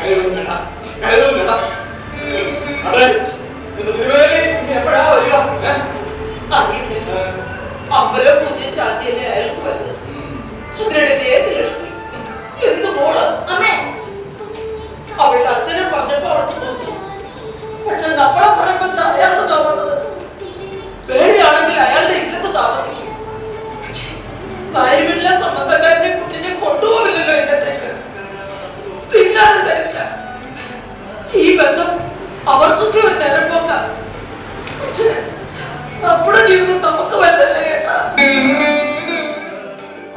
കരയൊന്നും വേണ്ട കരയൊന്നും വേണ്ട അതെ തിരുവേലി എപ്പോഴാ വരിക? അമ്പലം പുതിയ ചാത്തിയല്ലേ അയാൾക്ക് അതിനിടയിൽ ഏത് ലക്ഷ്മി? എന്ത് മോൾ? അവളുടെ അച്ഛനെ പറഞ്ഞപ്പോ അവൾക്ക് തോന്നി. പക്ഷെ നമ്മളെ ബന്ധം അവർക്കൊക്കെ നേരം പോക്കാം. നമ്മുടെ ജീവിതം നമുക്ക്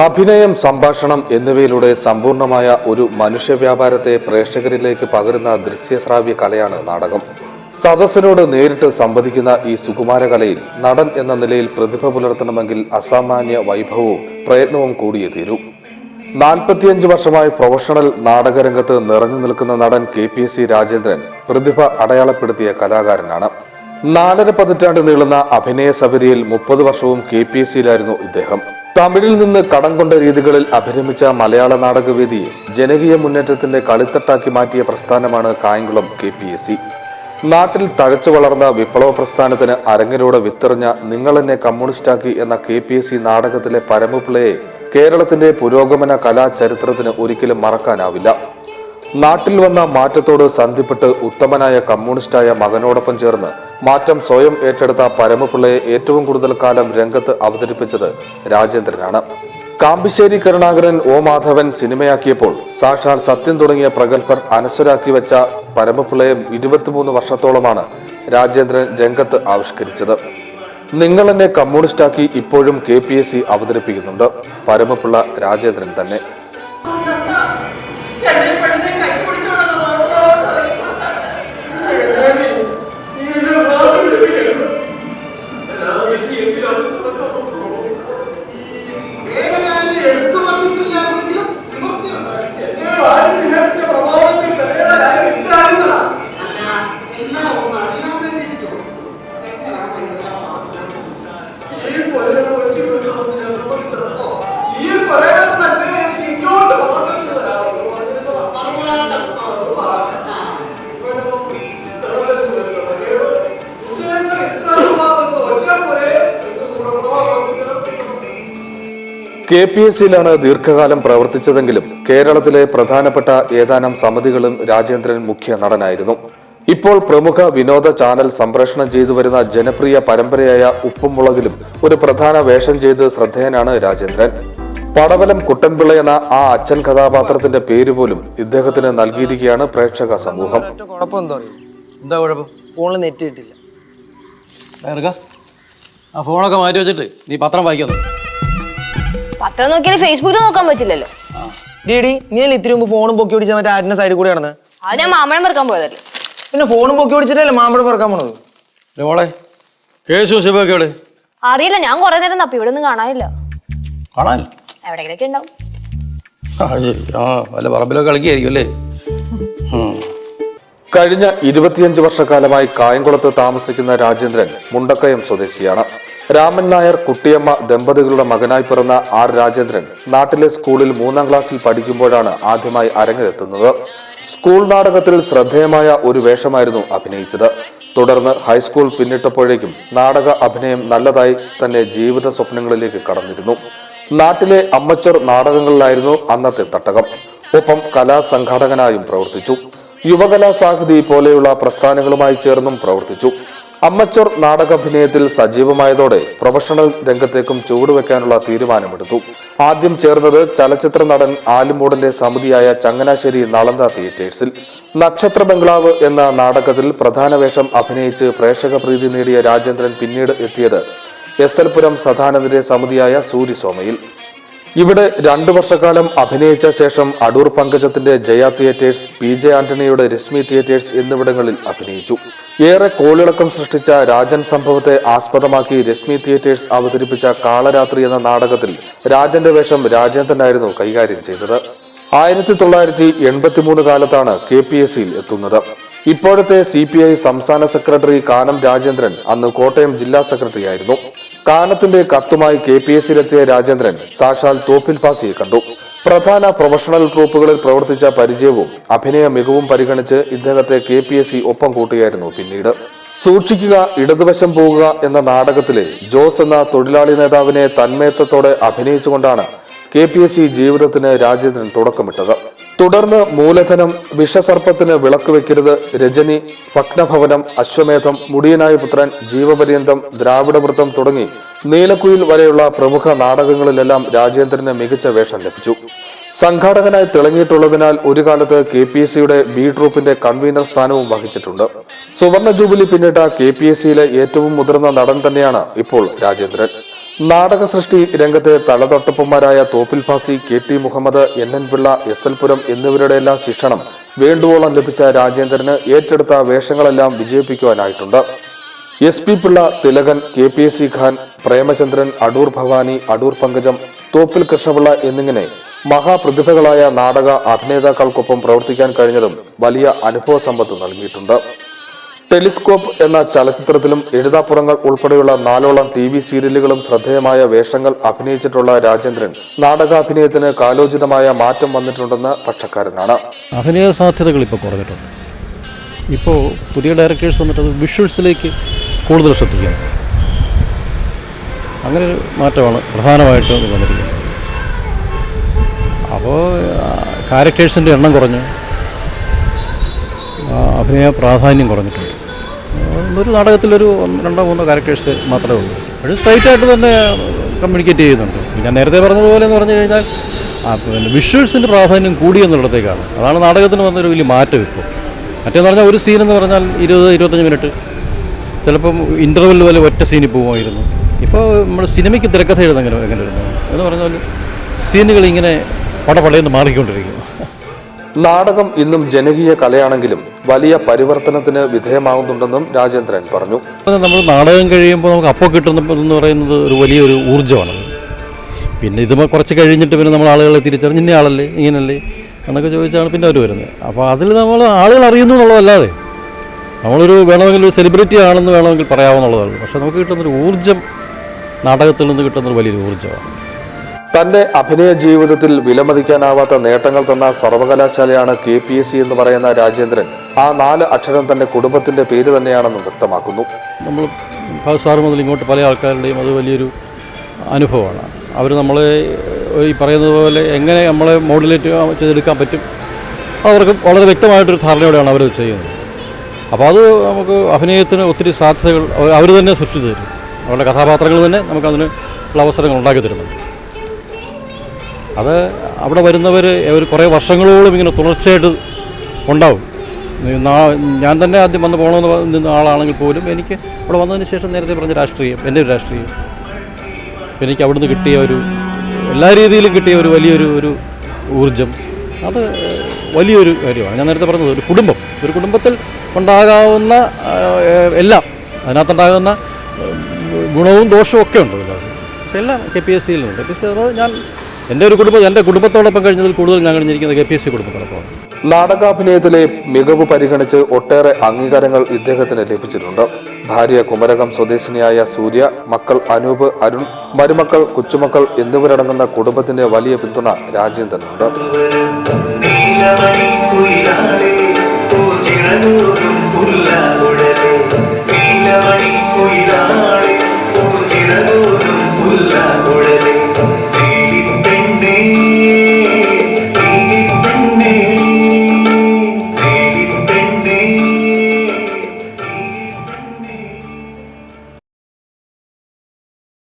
അഭിനയം സംഭാഷണം എന്നിവയിലൂടെ സമ്പൂർണമായ ഒരു മനുഷ്യവ്യാപാരത്തെ പ്രേക്ഷകരിലേക്ക് പകരുന്ന ദൃശ്യശ്രാവ്യ കലയാണ് നാടകം. സദസ്സിനോട് നേരിട്ട് സംവദിക്കുന്ന ഈ സുകുമാര കലയിൽ നടൻ എന്ന നിലയിൽ പ്രതിഭ പുലർത്തണമെങ്കിൽ അസാമാന്യ വൈഭവവും പ്രയത്നവും കൂടിയേ തീരൂ. നാൽപ്പത്തിയഞ്ച് വർഷമായി പ്രൊഫഷണൽ നാടകരംഗത്ത് നിറഞ്ഞു നിൽക്കുന്ന നടൻ K P S C Rajendran പ്രതിഭ അടയാളപ്പെടുത്തിയ കലാകാരനാണ്. നാലര പതിറ്റാണ്ട് നീളുന്ന അഭിനയ സഫരിയിൽ മുപ്പത് വർഷവും കെ പി എസ് സിയിലായിരുന്നു ഇദ്ദേഹം. തമിഴിൽ നിന്ന് കടം കൊണ്ട രീതികളിൽ അഭിരമിച്ച മലയാള നാടകവേദിയെ ജനകീയ മുന്നേറ്റത്തിന്റെ കളിത്തട്ടാക്കി മാറ്റിയ പ്രസ്ഥാനമാണ് Kayamkulam K P S C. നാട്ടിൽ തഴച്ചു വളർന്ന വിപ്ലവ പ്രസ്ഥാനത്തിന് അരങ്ങിലൂടെ വിത്തെറിഞ്ഞ നിങ്ങളെന്നെ കമ്മ്യൂണിസ്റ്റാക്കി എന്ന കെ പി എസ് സി നാടകത്തിലെ പരമപിള്ളയെ കേരളത്തിന്റെ പുരോഗമന കലാ ചരിത്രത്തിന് ഒരിക്കലും മറക്കാനാവില്ല. നാട്ടിൽ വന്ന മാറ്റത്തോട് സന്ധിപ്പെട്ട് ഉത്തമനായ കമ്മ്യൂണിസ്റ്റായ മകനോടൊപ്പം ചേർന്ന് മാറ്റം സ്വയം ഏറ്റെടുത്ത പരമപിള്ളയെ ഏറ്റവും കൂടുതൽ കാലം രംഗത്ത് അവതരിപ്പിച്ചത് രാജേന്ദ്രനാണ്. കാമ്പിശ്ശേരി കരുണാകരൻ ഒ മാധവൻ സിനിമയാക്കിയപ്പോൾ സാക്ഷാൽ സത്യം തുടങ്ങിയ പ്രഗത്ഭർ അനശ്വരാക്കി വെച്ച പരമപിള്ളയെ ഇരുപത്തിമൂന്ന് വർഷത്തോളമാണ് രാജേന്ദ്രൻ രംഗത്ത് ആവിഷ്കരിച്ചത്. നിങ്ങൾ എന്നെ കമ്മ്യൂണിസ്റ്റാക്കി ഇപ്പോഴും കെ പി എസ് സി അവതരിപ്പിക്കുന്നുണ്ട്. പരമപിള്ള രാജേന്ദ്രൻ തന്നെ. കെ പി എസ് സിയിലാണ് ദീർഘകാലം പ്രവർത്തിച്ചതെങ്കിലും കേരളത്തിലെ പ്രധാനപ്പെട്ട ഏതാനും സമിതികളും രാജേന്ദ്രൻ മുഖ്യ നടനായിരുന്നു. ഇപ്പോൾ പ്രമുഖ വിനോദ ചാനൽ സംപ്രേഷണം ചെയ്തു വരുന്ന ജനപ്രിയ പരമ്പരയായ ഉപ്പുമുളകിലും ഒരു പ്രധാന വേഷം ചെയ്ത് ശ്രദ്ധേയനാണ് രാജേന്ദ്രൻ. പടവലം കുട്ടൻപിള്ള എന്ന ആ അച്ഛൻ കഥാപാത്രത്തിന്റെ പേര് പോലും ഇദ്ദേഹത്തിന് നൽകിയിരിക്കുകയാണ് പ്രേക്ഷക സമൂഹം. എന്താ ഫോണിൽ നെറ്റ് കിട്ടില്ല. ആ ഫോണൊക്കെ മാറ്റി വെച്ചിട്ട് നീ പത്രം വായിക്കുന്നു പത്രം നോക്കിയാൽ ഫേസ്ബുക്കിൽ നോക്കാൻ പറ്റില്ലല്ലോ. ഡി ഡി നീ അല്ലേ ഇത്തിരി മുമ്പ് ഫോണും പൊക്കി ഓടിച്ചാൽ മറ്റേ ആരുടെ സൈഡിൽ കൂടെ നടന്ന്? അത് ഞാൻ മാമ്പഴം പെറുക്കാൻ പോയതല്ലേ. പിന്നെ ഫോണും പൊക്കി ഓടിച്ചിട്ടല്ലേ മാമ്പഴം പറക്കാൻ പോണത്? മോളെ കേശു ശിവൊക്കെ എവിടെ? അറിയില്ല ഞാൻ കുറെ നേരം തപ്പി ഇവിടെ ഒന്നും കാണാനില്ല. കാണാൻ? എവിടെയെങ്കിലൊക്കെ ഉണ്ടാവും. ആ ശരി. ആ വല്ല പറമ്പിലൊക്കെ കളിക്കുകയായിരിക്കും അല്ലേ? കഴിഞ്ഞ ഇരുപത്തിയഞ്ച് വർഷക്കാലമായി കായംകുളത്ത് താമസിക്കുന്ന രാജേന്ദ്രൻ മുണ്ടക്കയം സ്വദേശിയാണ്. രാമൻ നായർ കുട്ടിയമ്മ ദമ്പതികളുടെ മകനായി പിറന്ന ആർ രാജേന്ദ്രൻ നാട്ടിലെ സ്കൂളിൽ മൂന്നാം ക്ലാസ്സിൽ പഠിക്കുമ്പോഴാണ് ആദ്യമായി അരങ്ങിലെത്തുന്നത് സ്കൂൾ നാടകത്തിൽ ശ്രദ്ധേയമായ ഒരു വേഷമായിരുന്നു അഭിനയിച്ചത്. തുടർന്ന് ഹൈസ്കൂൾ പിന്നിട്ടപ്പോഴേക്കും നാടക അഭിനയം നല്ലതായി തന്നെ ജീവിത സ്വപ്നങ്ങളിലേക്ക് കടന്നിരുന്നു. നാട്ടിലെ അമ്മച്ചർ നാടകങ്ങളിലായിരുന്നു അന്നത്തെ തട്ടകം. ഒപ്പം കലാസംഘാടകനായും പ്രവർത്തിച്ചു. യുവകലാ സാഹിതി പോലെയുള്ള പ്രസ്ഥാനങ്ങളുമായി ചേർന്നും പ്രവർത്തിച്ചു. അമ്മച്ചോർ നാടകാഭിനയത്തിൽ സജീവമായതോടെ പ്രൊഫഷണൽ രംഗത്തേക്കും ചുവടുവെക്കാനുള്ള തീരുമാനമെടുത്തു. ആദ്യം ചേർന്നത് ചലച്ചിത്ര നടൻ ആലുമൂടന്റെ സമിതിയായ ചങ്ങനാശ്ശേരി നളന്ത തിയേറ്റേഴ്സിൽ. നക്ഷത്ര ബംഗ്ലാവ് എന്ന നാടകത്തിൽ പ്രധാന വേഷം അഭിനയിച്ച് പ്രേക്ഷക പ്രീതി നേടിയ രാജേന്ദ്രൻ പിന്നീട് എത്തിയത് എസ് എൽ പുരം സദാനന്ദന്റെ സമിതിയായ സൂര്യസോമയിൽ. ഇവിടെ രണ്ടു വർഷക്കാലം അഭിനയിച്ച ശേഷം അടൂർ പങ്കജത്തിന്റെ ജയ തിയേറ്റേഴ്സ് പി ജെ ആന്റണിയുടെ രശ്മി തിയേറ്റേഴ്സ് എന്നിവിടങ്ങളിൽ അഭിനയിച്ചു. ഏറെ കോളിളക്കം സൃഷ്ടിച്ച രാജൻ സംഭവത്തെ ആസ്പദമാക്കി രശ്മി തിയേറ്റേഴ്സ് അവതരിപ്പിച്ച കാളരാത്രി എന്ന നാടകത്തിൽ രാജന്റെ വേഷം രാജേന്ദ്രനായിരുന്നു കൈകാര്യം ചെയ്തത്. ആയിരത്തി തൊള്ളായിരത്തി എൺപത്തിമൂന്ന് കാലത്താണ് കെ പി എസ് സിയിൽ എത്തുന്നത്. ഇപ്പോഴത്തെ സി പി ഐ സംസ്ഥാന സെക്രട്ടറി കാനം രാജേന്ദ്രൻ അന്ന് കോട്ടയം ജില്ലാ സെക്രട്ടറി ആയിരുന്നു കാനത്തിന്റെ കത്തുമായി കെ പി എസ് സിയിലെത്തിയ രാജേന്ദ്രൻ സാക്ഷാൽ തോപ്പിൽ പാസിയെ കണ്ടു. പ്രധാന പ്രൊഫഷണൽ ട്രൂപ്പുകളിൽ പ്രവർത്തിച്ച പരിചയവും അഭിനയ മികവും പരിഗണിച്ച് ഇദ്ദേഹത്തെ കെ പി എസ് സി ഒപ്പം കൂട്ടുകയായിരുന്നു പിന്നീട്. സൂക്ഷിക്കുക ഇടതുവശം പോവുക എന്ന നാടകത്തിലെ ജോസ് എന്ന തൊഴിലാളി നേതാവിനെ തന്മയത്വത്തോടെ അഭിനയിച്ചുകൊണ്ടാണ് കെ പി എസ് സി ജീവിതത്തിന് രാജേന്ദ്രൻ തുടക്കമിട്ടത്. തുടർന്ന് മൂലധനം വിഷസർപ്പത്തിന് വിളക്ക് വെക്കരുത് രജനി ഭഗ്നഭവനം അശ്വമേധം മുടിയനായ പുത്രൻ ജീവപര്യന്തം ദ്രാവിഡവൃത്തം തുടങ്ങി നീലക്കുയിൽ വരെയുള്ള പ്രമുഖ നാടകങ്ങളിലെല്ലാം രാജേന്ദ്രന് മികച്ച വേഷം ലഭിച്ചു. സംഘാടകനായി തിളങ്ങിയിട്ടുള്ളതിനാൽ ഒരു കാലത്ത് കെ പി എസ് സിയുടെ ബി ട്രൂപ്പിന്റെ കൺവീനർ സ്ഥാനവും വഹിച്ചിട്ടുണ്ട്. സുവർണ ജൂബിലി പിന്നിട്ട കെ പി എസ് സിയിലെ ഏറ്റവും മുതിർന്ന നടൻ തന്നെയാണ് ഇപ്പോൾ രാജേന്ദ്രൻ. നാടക സൃഷ്ടി രംഗത്തെ തലതൊട്ടപ്പന്മാരായ Thoppil Bhasi K T Muhammad N N Pillai S L Puram എന്നിവരുടെ എല്ലാം ശിക്ഷണം വേണ്ടുവോളം ലഭിച്ച രാജേന്ദ്രന് ഏറ്റെടുത്ത വേഷങ്ങളെല്ലാം വിജയിപ്പിക്കുവാനായിട്ടുണ്ട്. S P Pillai Thilakan K P S C Khan Premachandran Adoor Bhavani Adoor Pankajam Thoppil Krishnapillai എന്നിങ്ങനെ മഹാപ്രതിഭകളായ നാടക അഭിനേതാക്കൾക്കൊപ്പം പ്രവർത്തിക്കാൻ കഴിഞ്ഞതും വലിയ അനുഭവ സമ്പത്ത് നൽകിയിട്ടുണ്ട്. ടെലിസ്കോപ്പ് എന്ന ചലച്ചിത്രത്തിലും എഴുതാപ്പുറങ്ങൾ ഉൾപ്പെടെയുള്ള നാലോളം ടി വി സീരിയലുകളും ശ്രദ്ധേയമായ വേഷങ്ങൾ അഭിനയിച്ചിട്ടുള്ള രാജേന്ദ്രൻ നാടകാഭിനയത്തിന് കാലോചിതമായ മാറ്റം വന്നിട്ടുണ്ടെന്ന് പക്ഷക്കാരനാണ്. അഭിനയ സാധ്യതകൾ ഇപ്പോൾ കുറഞ്ഞിട്ടുണ്ട്. ഇപ്പോൾ പുതിയ ഡയറക്ടേഴ്സ് വന്നിട്ട് വിഷ്വൽസിലേക്ക് കൂടുതൽ ശ്രദ്ധിക്കുന്നത് അങ്ങനെ ഒരു മാറ്റമാണ് പ്രധാനമായിട്ടും വന്നിരിക്കുന്നത് അപ്പോൾ ക്യാരക്ടേഴ്സിന്റെ എണ്ണം കുറഞ്ഞു അഭിനയ പ്രാധാന്യം കുറഞ്ഞിട്ടുണ്ട്. ഒരു നാടകത്തിലൊരു രണ്ടോ മൂന്നോ ക്യാരക്ടേഴ്സ് മാത്രമേ ഉള്ളൂ. അത് സ്ട്രൈറ്റ് ആയിട്ട് തന്നെ കമ്മ്യൂണിക്കേറ്റ് ചെയ്യുന്നുണ്ട്. ഞാൻ നേരത്തെ പറഞ്ഞതുപോലെ എന്ന് പറഞ്ഞു കഴിഞ്ഞാൽ പിന്നെ വിഷ്വൽസിന്റെ പ്രാധാന്യം കൂടി എന്നുള്ളടത്തേക്കാണ് അതാണ് നാടകത്തിന് വന്നൊരു വലിയ മാറ്റം ഇപ്പോൾ. മറ്റേന്ന് പറഞ്ഞാൽ ഒരു സീൻ എന്ന് പറഞ്ഞാൽ ഇരുപത് ഇരുപത്തഞ്ച് മിനിറ്റ് ചിലപ്പം ഇന്റർവെൽ പോലെ ഒറ്റ സീനിൽ പോകുമായിരുന്നു ഇപ്പോൾ നമ്മൾ സിനിമയ്ക്ക് തിരക്കഥ എഴുതാൻ എങ്ങനെ എങ്ങനെ വരുന്നു? എന്ന് പറഞ്ഞാൽ സീനുകൾ ഇങ്ങനെ പടപടയെന്ന് മാറിക്കൊണ്ടിരിക്കുന്നു. നാടകം ഇന്നും ജനകീയ കലയാണെങ്കിലും വലിയ പരിവർത്തനത്തിന് വിധേയമാകുന്നുണ്ടെന്നും രാജേന്ദ്രൻ പറഞ്ഞു. നമ്മൾ നാടകം കഴിയുമ്പോൾ നമുക്ക് അപ്പോൾ കിട്ടുന്ന എന്ന് പറയുന്നത് ഒരു വലിയൊരു ഊർജമാണ്. പിന്നെ ഇത് കുറച്ച് കഴിഞ്ഞിട്ട് പിന്നെ നമ്മൾ ആളുകളെ തിരിച്ചറിഞ്ഞ ഇന്ന ആളല്ലേ ഇങ്ങനല്ലേ എന്നൊക്കെ ചോദിച്ചാണ് പിന്നെ അവർ വരുന്നത്. അപ്പോൾ അതിൽ നമ്മൾ ആളുകൾ അറിയുന്നു എന്നുള്ളതല്ലാതെ നമ്മളൊരു വേണമെങ്കിൽ ഒരു സെലിബ്രിറ്റി ആണെന്ന് വേണമെങ്കിൽ പറയാവുന്നുള്ളതാണ് പക്ഷെ നമുക്ക് കിട്ടുന്നൊരു ഊർജം നാടകത്തിൽ നിന്ന് കിട്ടുന്നൊരു വലിയൊരു ഊർജമാണ്. തന്റെ അഭിനയ ജീവിതത്തിൽ വിലമതിക്കാനാവാത്ത നേട്ടങ്ങൾ തന്ന സർവകലാശാലയാണ് കെ പി എസ് സി എന്ന് പറയുന്ന രാജേന്ദ്രൻ. ആ നാല് അക്ഷരം തന്റെ കുടുംബത്തിന്റെ പേര് തന്നെയാണെന്ന് വ്യക്തമാക്കുന്നു. നമ്മൾ സാറ് മുതൽ ഇങ്ങോട്ട് പല ആൾക്കാരുടെയും അത് വലിയൊരു അനുഭവമാണ്. അവർ നമ്മളെ ഈ പറയുന്നത് പോലെ എങ്ങനെ നമ്മളെ മോഡുലേറ്റ് ചെയ്തെടുക്കാൻ പറ്റും അവർക്ക് വളരെ വ്യക്തമായിട്ടൊരു ധാരണയോടെയാണ് അവരത് ചെയ്യുന്നത്. അപ്പോൾ അത് നമുക്ക് അഭിനയത്തിന് ഒത്തിരി സാധ്യതകൾ അവർ തന്നെ സൃഷ്ടിച്ചു തരും അവരുടെ കഥാപാത്രങ്ങൾ തന്നെ നമുക്കതിന് ഉള്ള അവസരങ്ങൾ ഉണ്ടാക്കി തരുന്നുണ്ട്. അത് അവിടെ വരുന്നവർ ഒരു കുറേ വർഷങ്ങളോളം ഇങ്ങനെ തുടർച്ചയായിട്ട് ഉണ്ടാവും. ഞാൻ തന്നെ ആദ്യം വന്ന് പോകണമെന്ന് നിന്ന ആളാണെങ്കിൽ പോലും എനിക്ക് അവിടെ വന്നതിന് ശേഷം നേരത്തെ പറഞ്ഞ രാഷ്ട്രീയം എന്റെ ഒരു രാഷ്ട്രീയം. എനിക്ക് അവിടുന്ന് കിട്ടിയ ഒരു എല്ലാ രീതിയിലും കിട്ടിയ ഒരു വലിയൊരു ഒരു ഊർജം അത് വലിയൊരു കാര്യമാണ്. ഞാൻ നേരത്തെ പറഞ്ഞത് ഒരു കുടുംബം. ഒരു കുടുംബത്തിൽ ഉണ്ടാകാവുന്ന എല്ലാം അതിനകത്തുണ്ടാകുന്ന ഗുണവും ദോഷവും ഒക്കെ ഉണ്ട് എല്ലാം കെ പി എസ് സിയിലുണ്ട്. കെ പി എസ് സി അതായത് ഞാൻ എന്റെ ഒരു കുടുംബം എന്റെ കുടുംബത്തോടൊപ്പം കഴിഞ്ഞതിൽ കൂടുതൽ ഞാൻ കഴിഞ്ഞിരിക്കുന്നത് കെ പി എസ് സി കുടുംബത്തോടൊപ്പമാണ്. നാടകാഭിനയത്തിലെ മികവ് പരിഗണിച്ച് ഒട്ടേറെ അംഗീകാരങ്ങൾ ഇദ്ദേഹത്തിന് ലഭിച്ചിട്ടുണ്ട്. ഭാര്യ കുമരകം സ്വദേശിനിയായ സൂര്യ മക്കൾ അനൂപ് അരുൺ മരുമക്കൾ കൊച്ചുമക്കൾ എന്നിവരടങ്ങുന്ന കുടുംബത്തിന്റെ വലിയ പിന്തുണ നീലമണി കുയിലാളെ ഓ ചിറനൂറും പുല്ലാകുഴലെ നീലമണി കുയിലാളെ